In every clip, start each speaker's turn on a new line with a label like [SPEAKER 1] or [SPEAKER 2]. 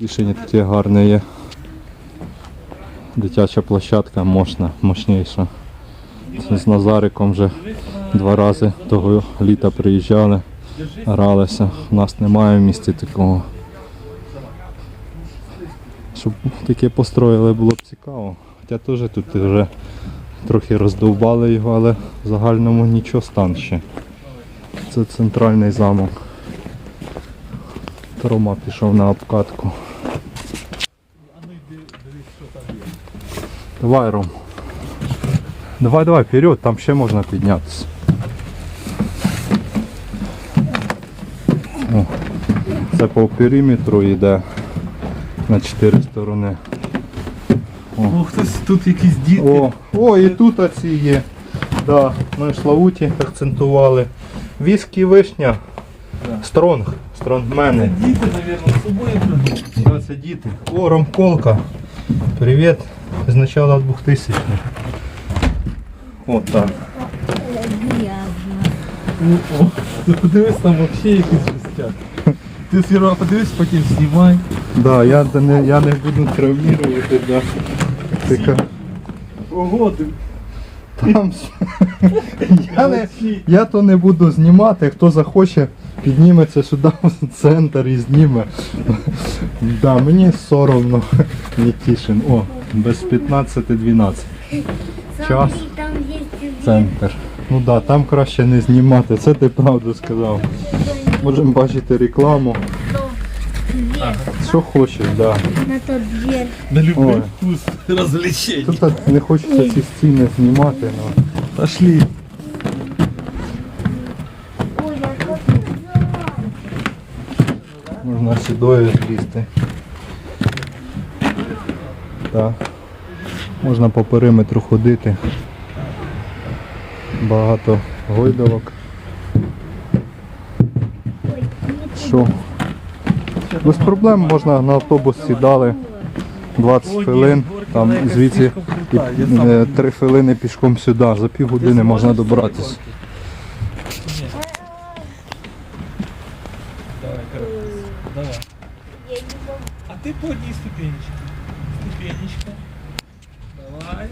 [SPEAKER 1] Рішення таке гарне є. Дитяча площадка мощна, мощніша. З Назариком вже два рази того літа приїжджали, гралися. У нас немає в місті такого. Щоб таке построїли, було б цікаво. Хоча теж тут вже трохи роздовбали його, але в загальному нічого стан ще. Це центральний замок. Рома пішов на обкатку. Давай, Ром. Давай, давай, вперед, там ще можна піднятися. О, це по периметру йде на чотири сторони.
[SPEAKER 2] О, хтось тут якісь діти.
[SPEAKER 1] О, о, і тут оці є. Да, в Славуті акцентували. Віскі вишня. Стронг. Стронгмени.
[SPEAKER 2] Діти, мабуть, з собою придумали.
[SPEAKER 1] Це діти. О, Ромколка. Привіт. З начала 2000 х От так.
[SPEAKER 2] О, ти подивись, там взагалі якісь жестяк. Ти сперва подивись, потім знімай.
[SPEAKER 1] Да, я, да не, я не буду травмувати, да. Така,
[SPEAKER 2] Ого, ти.
[SPEAKER 1] там я, не, я то не буду знімати, хто захоче, підніметься сюди в центр і зніме. Да, мені соромно, Нікішин. О, без 15-12. Час. Центр. Ну да, там краще не знімати, це ти правду сказав. Можемо бачити рекламу. Що хочеш, да.
[SPEAKER 3] на тот дверь.
[SPEAKER 2] На любий вкус розвлечень.
[SPEAKER 1] Тут не хочеться ці стіни знімати, але
[SPEAKER 2] Пошли.
[SPEAKER 1] Можна сюдою злізти. Так. Можна по периметру ходити. Багато гойдовок. Що? Без проблем можна на автобус сідали 20 хвилин, там звідси е, 3 хвилини пішком сюди. За півгодини можна добратися.
[SPEAKER 2] Давай, коротко. Давай. А ти по одній ступенечці. Ступенечка. Давай.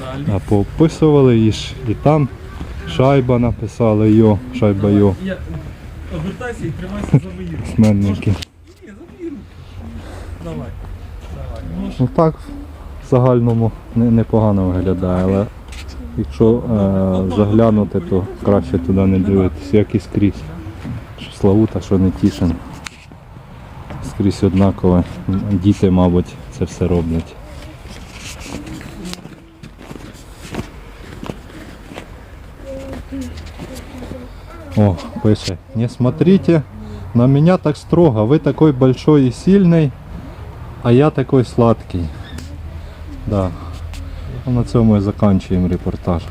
[SPEAKER 2] Далі.
[SPEAKER 1] А поописували її ж і там шайба написали йо, шайба йо,
[SPEAKER 2] Я обертайся і тримайся за мою.
[SPEAKER 1] сменники.
[SPEAKER 2] Ні, за мою. Давай. Давай. Ну,
[SPEAKER 1] Ну так в загальному не- непогано виглядає, але якщо е, заглянути, то краще туди не дивитися, як і скрізь. Що Славута, що не тішин. Скрізь однакове. Діти, мабуть, це все роблять. О, пише, не смотрите на меня так строго, вы такой большой и сильный, а я такой сладкий. Да. На цьому і закінчуємо репортаж.